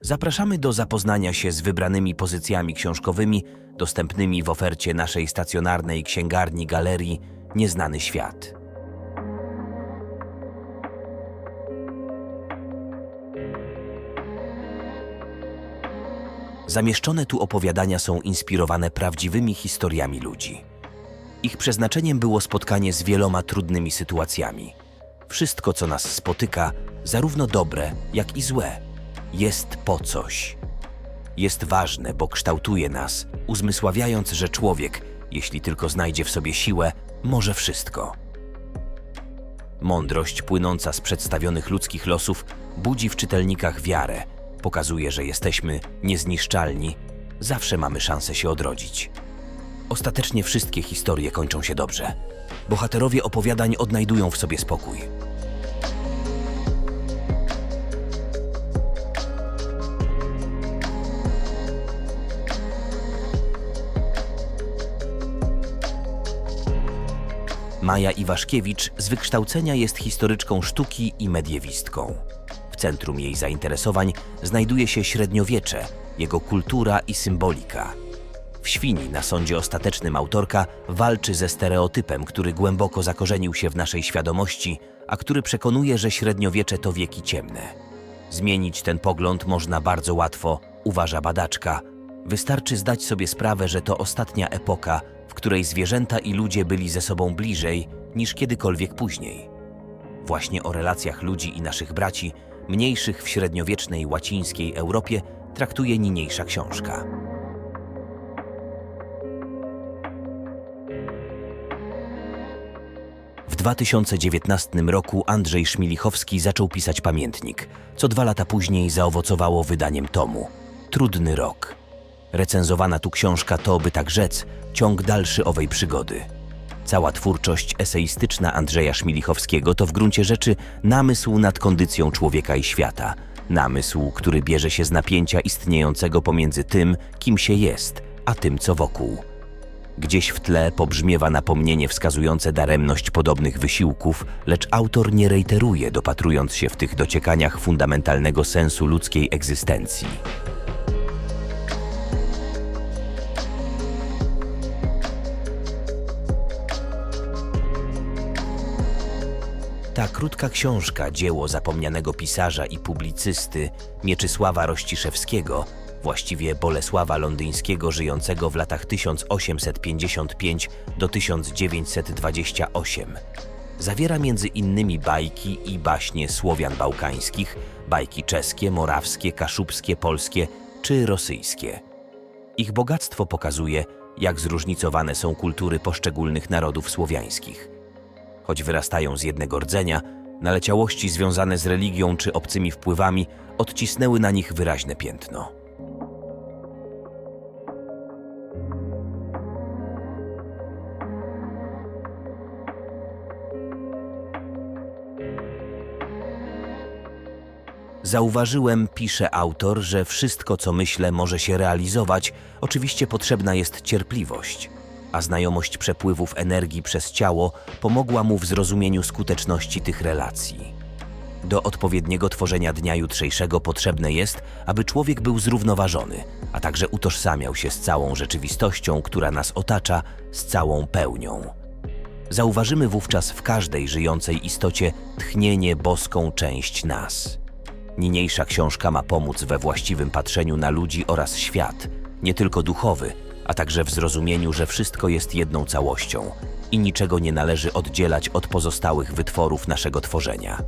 Zapraszamy do zapoznania się z wybranymi pozycjami książkowymi dostępnymi w ofercie naszej stacjonarnej księgarni galerii Nieznany Świat. Zamieszczone tu opowiadania są inspirowane prawdziwymi historiami ludzi. Ich przeznaczeniem było spotkanie z wieloma trudnymi sytuacjami. Wszystko, co nas spotyka, zarówno dobre, jak i złe, jest po coś. Jest ważne, bo kształtuje nas, uzmysławiając, że człowiek, jeśli tylko znajdzie w sobie siłę, może wszystko. Mądrość płynąca z przedstawionych ludzkich losów budzi w czytelnikach wiarę, pokazuje, że jesteśmy niezniszczalni, zawsze mamy szansę się odrodzić. Ostatecznie wszystkie historie kończą się dobrze. Bohaterowie opowiadań odnajdują w sobie spokój. Maja Iwaszkiewicz z wykształcenia jest historyczką sztuki i mediewistką. W centrum jej zainteresowań znajduje się średniowiecze, jego kultura i symbolika. W Świni na sądzie ostatecznym autorka walczy ze stereotypem, który głęboko zakorzenił się w naszej świadomości, a który przekonuje, że średniowiecze to wieki ciemne. Zmienić ten pogląd można bardzo łatwo, uważa badaczka. Wystarczy zdać sobie sprawę, że to ostatnia epoka, której zwierzęta i ludzie byli ze sobą bliżej niż kiedykolwiek później. Właśnie o relacjach ludzi i naszych braci, mniejszych w średniowiecznej łacińskiej Europie, traktuje niniejsza książka. W 2019 roku Andrzej Szmilichowski zaczął pisać pamiętnik, co dwa lata później zaowocowało wydaniem tomu. Trudny rok. Recenzowana tu książka to, by tak rzec, ciąg dalszy owej przygody. Cała twórczość eseistyczna Andrzeja Szmilichowskiego to w gruncie rzeczy namysł nad kondycją człowieka i świata. Namysł, który bierze się z napięcia istniejącego pomiędzy tym, kim się jest, a tym, co wokół. Gdzieś w tle pobrzmiewa napomnienie wskazujące daremność podobnych wysiłków, lecz autor nie reiteruje, dopatrując się w tych dociekaniach fundamentalnego sensu ludzkiej egzystencji. Ta krótka książka, dzieło zapomnianego pisarza i publicysty Mieczysława Rościszewskiego, właściwie Bolesława Londyńskiego, żyjącego w latach 1855 do 1928, zawiera między innymi bajki i baśnie Słowian bałkańskich, bajki czeskie, morawskie, kaszubskie, polskie czy rosyjskie. Ich bogactwo pokazuje, jak zróżnicowane są kultury poszczególnych narodów słowiańskich choć wyrastają z jednego rdzenia, naleciałości związane z religią czy obcymi wpływami odcisnęły na nich wyraźne piętno. Zauważyłem, pisze autor, że wszystko, co myślę, może się realizować, oczywiście potrzebna jest cierpliwość, a znajomość przepływów energii przez ciało pomogła mu w zrozumieniu skuteczności tych relacji. Do odpowiedniego tworzenia dnia jutrzejszego potrzebne jest, aby człowiek był zrównoważony, a także utożsamiał się z całą rzeczywistością, która nas otacza, z całą pełnią. Zauważymy wówczas w każdej żyjącej istocie tchnienie boską część nas. Niniejsza książka ma pomóc we właściwym patrzeniu na ludzi oraz świat, nie tylko duchowy, a także w zrozumieniu, że wszystko jest jedną całością i niczego nie należy oddzielać od pozostałych wytworów naszego tworzenia.